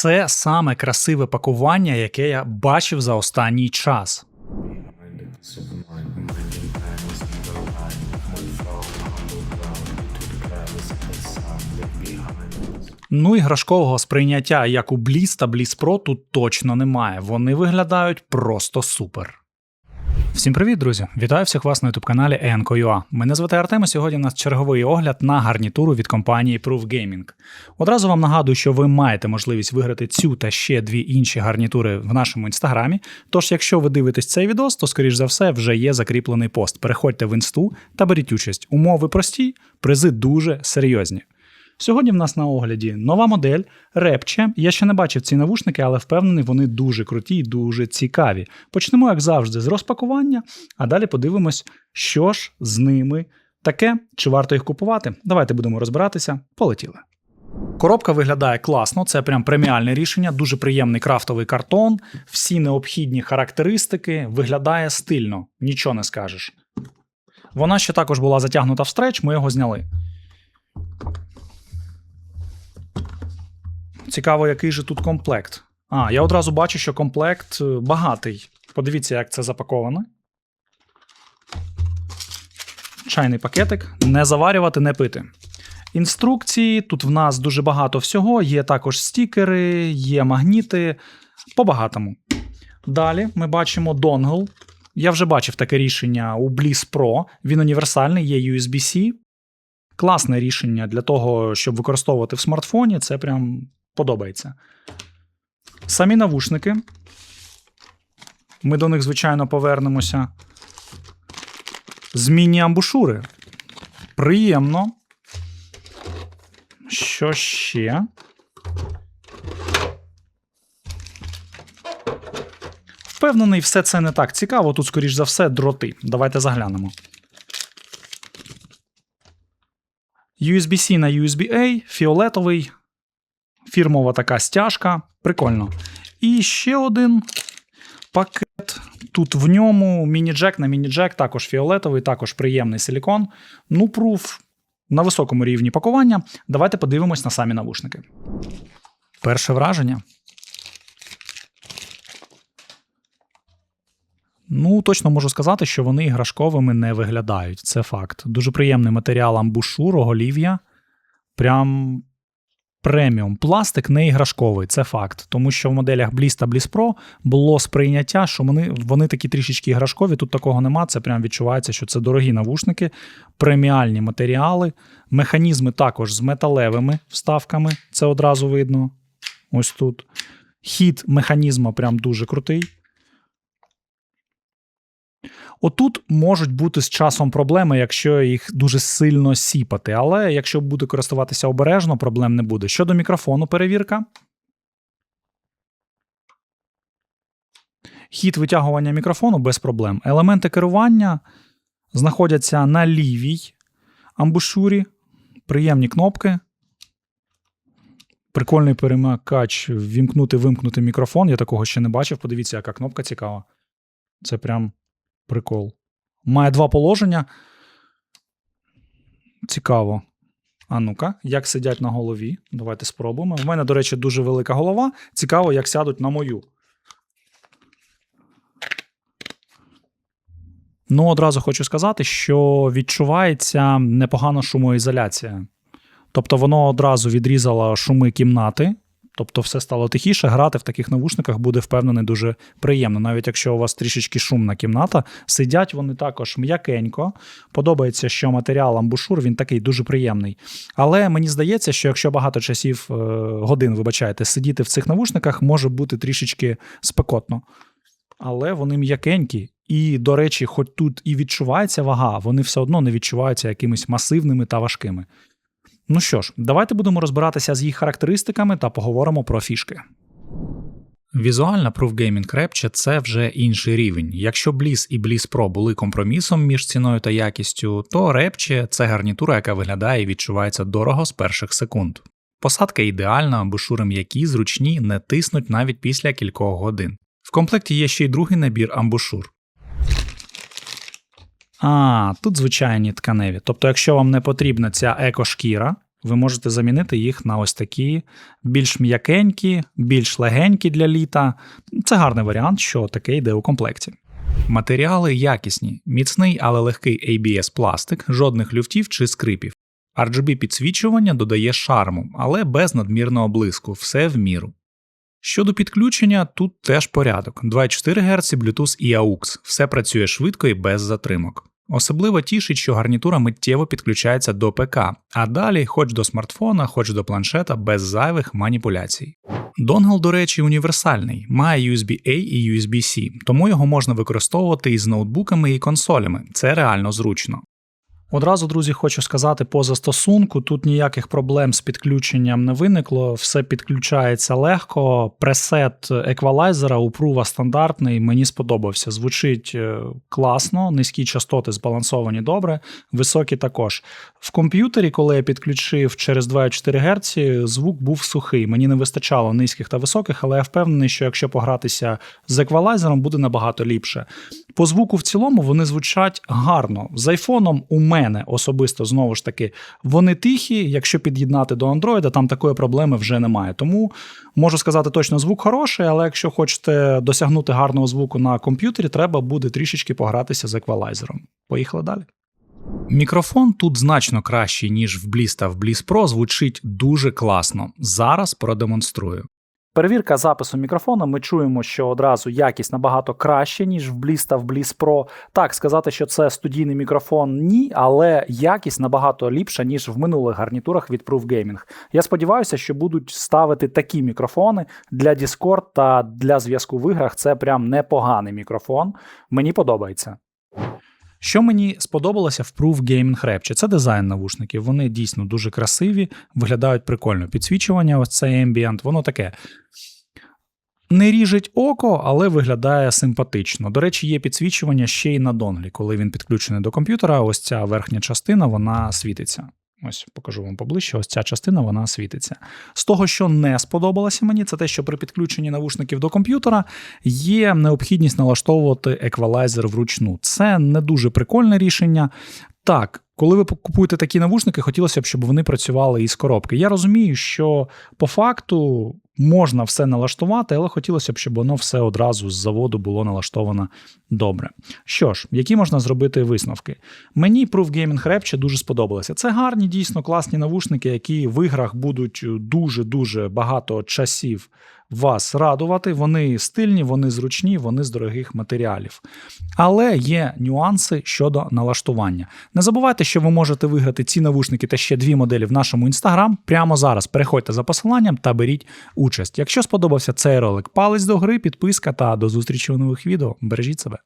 Це саме красиве пакування, яке я бачив за останній час. Ну, іграшкового сприйняття як у Bliss та Bliss Про тут точно немає. Вони виглядають просто супер. Всім привіт, друзі! Вітаю всіх вас на youtube каналі Enko.ua. Мене звати Артем, і сьогодні у нас черговий огляд на гарнітуру від компанії Proof Gaming. Одразу вам нагадую, що ви маєте можливість виграти цю та ще дві інші гарнітури в нашому інстаграмі. Тож, якщо ви дивитесь цей відос, то скоріш за все вже є закріплений пост. Переходьте в інсту та беріть участь. Умови прості, призи дуже серйозні. Сьогодні в нас на огляді нова модель Repche. Я ще не бачив ці навушники, але впевнений, вони дуже круті і дуже цікаві. Почнемо, як завжди, з розпакування, а далі подивимось, що ж з ними таке, чи варто їх купувати. Давайте будемо розбиратися. Полетіли. Коробка виглядає класно, це прям преміальне рішення, дуже приємний крафтовий картон, всі необхідні характеристики, виглядає стильно, нічого не скажеш. Вона ще також була затягнута в стреч, ми його зняли. Цікаво, який же тут комплект. А, я одразу бачу, що комплект е, багатий. Подивіться, як це запаковано. Чайний пакетик. Не заварювати, не пити. Інструкції. Тут в нас дуже багато всього. Є також стікери, є магніти. По-багатому. Далі ми бачимо донгл. Я вже бачив таке рішення у Bliss Pro. Він універсальний, є USB-C. Класне рішення для того, щоб використовувати в смартфоні. Це прям подобається. Самі навушники. Ми до них, звичайно, повернемося. Змінні амбушури. Приємно. Що ще? Впевнений, все це не так цікаво. Тут, скоріш за все, дроти. Давайте заглянемо. USB-C на USB-A, фіолетовий, фірмова така стяжка. Прикольно. І ще один пакет. Тут в ньому міні-джек на міні-джек, також фіолетовий, також приємний силікон. Ну, пруф на високому рівні пакування. Давайте подивимось на самі навушники. Перше враження. Ну, точно можу сказати, що вони іграшковими не виглядають. Це факт. Дуже приємний матеріал амбушур, оголів'я. Прям преміум. Пластик не іграшковий, це факт. Тому що в моделях Bliss та Bliss Pro було сприйняття, що вони, вони такі трішечки іграшкові. Тут такого нема. Це прям відчувається, що це дорогі навушники, преміальні матеріали, механізми також з металевими вставками. Це одразу видно. Ось тут. Хід механізму прям дуже крутий. Отут можуть бути з часом проблеми, якщо їх дуже сильно сіпати, але якщо буде користуватися обережно, проблем не буде. Щодо мікрофону, перевірка. Хід витягування мікрофону без проблем. Елементи керування знаходяться на лівій амбушурі. Приємні кнопки. Прикольний перемикач вімкнути, вимкнути мікрофон. Я такого ще не бачив. Подивіться, яка кнопка цікава. Це прям прикол. Має два положення. Цікаво. А ну-ка, як сидять на голові? Давайте спробуємо. В мене, до речі, дуже велика голова. Цікаво, як сядуть на мою. Ну, одразу хочу сказати, що відчувається непогана шумоізоляція. Тобто, воно одразу відрізало шуми кімнати. Тобто все стало тихіше, грати в таких навушниках буде впевнений дуже приємно. Навіть якщо у вас трішечки шумна кімната, сидять вони також м'якенько. Подобається, що матеріал амбушур він такий дуже приємний. Але мені здається, що якщо багато часів е, годин, вибачаєте, сидіти в цих навушниках може бути трішечки спекотно. Але вони м'якенькі. І, до речі, хоч тут і відчувається вага, вони все одно не відчуваються якимись масивними та важкими. Ну що ж, давайте будемо розбиратися з їх характеристиками та поговоримо про фішки. Візуальна Proof Gaming Rapture – це вже інший рівень. Якщо Bliss і Bliss Pro були компромісом між ціною та якістю, то Rapture – це гарнітура, яка виглядає і відчувається дорого з перших секунд. Посадка ідеальна, амбушури м'які, зручні, не тиснуть навіть після кількох годин. В комплекті є ще й другий набір амбушур. А, тут звичайні тканеві. Тобто, якщо вам не потрібна ця екошкіра, ви можете замінити їх на ось такі більш м'якенькі, більш легенькі для літа. Це гарний варіант, що таке йде у комплекті. Матеріали якісні, міцний, але легкий ABS пластик, жодних люфтів чи скрипів. RGB підсвічування додає шарму, але без надмірного блиску, все в міру. Щодо підключення, тут теж порядок: 2,4 Гц, Bluetooth і AUX, все працює швидко і без затримок. Особливо тішить, що гарнітура миттєво підключається до ПК, а далі хоч до смартфона, хоч до планшета без зайвих маніпуляцій. Донгл, до речі, універсальний, має USB-A і USB-C, тому його можна використовувати із ноутбуками і консолями. Це реально зручно. Одразу, друзі, хочу сказати по застосунку. Тут ніяких проблем з підключенням не виникло, все підключається легко. Пресет еквалайзера у Прува стандартний, мені сподобався. Звучить е, класно, низькі частоти збалансовані добре, високі також. В комп'ютері, коли я підключив через 2,4 Гц, звук був сухий. Мені не вистачало низьких та високих, але я впевнений, що якщо погратися з еквалайзером, буде набагато ліпше. По звуку в цілому вони звучать гарно. З айфоном у мене особисто знову ж таки вони тихі. Якщо під'єднати до Android, там такої проблеми вже немає. Тому можу сказати точно, звук хороший, але якщо хочете досягнути гарного звуку на комп'ютері, треба буде трішечки погратися з еквалайзером. Поїхали далі. Мікрофон тут значно кращий, ніж в Bliss та в Bliss Pro, звучить дуже класно. Зараз продемонструю. Перевірка запису мікрофона. Ми чуємо, що одразу якість набагато краще, ніж в Bliss та в Bliss Pro. Так, сказати, що це студійний мікрофон, ні, але якість набагато ліпша, ніж в минулих гарнітурах від Proof Gaming. Я сподіваюся, що будуть ставити такі мікрофони для Discord та для зв'язку в іграх. Це прям непоганий мікрофон. Мені подобається. Що мені сподобалося в Proof Gaming Rapture? Це дизайн навушників. Вони дійсно дуже красиві, виглядають прикольно. Підсвічування, ось цей ембієнт, воно таке. Не ріжить око, але виглядає симпатично. До речі, є підсвічування ще й на донглі. Коли він підключений до комп'ютера, ось ця верхня частина вона світиться. Ось покажу вам поближче. Ось ця частина вона світиться. З того, що не сподобалося мені, це те, що при підключенні навушників до комп'ютера є необхідність налаштовувати еквалайзер вручну. Це не дуже прикольне рішення. Так, коли ви купуєте такі навушники, хотілося б, щоб вони працювали із коробки. Я розумію, що по факту можна все налаштувати, але хотілося б, щоб воно все одразу з заводу було налаштовано добре. Що ж, які можна зробити висновки? Мені Proof Gaming Rapture дуже сподобалося. Це гарні, дійсно класні навушники, які в іграх будуть дуже-дуже багато часів вас радувати. Вони стильні, вони зручні, вони з дорогих матеріалів. Але є нюанси щодо налаштування. Не забувайте, що ви можете виграти ці навушники та ще дві моделі в нашому інстаграм. Прямо зараз переходьте за посиланням та беріть участь. Якщо сподобався цей ролик, палець до гри, підписка та до зустрічі у нових відео. Бережіть себе.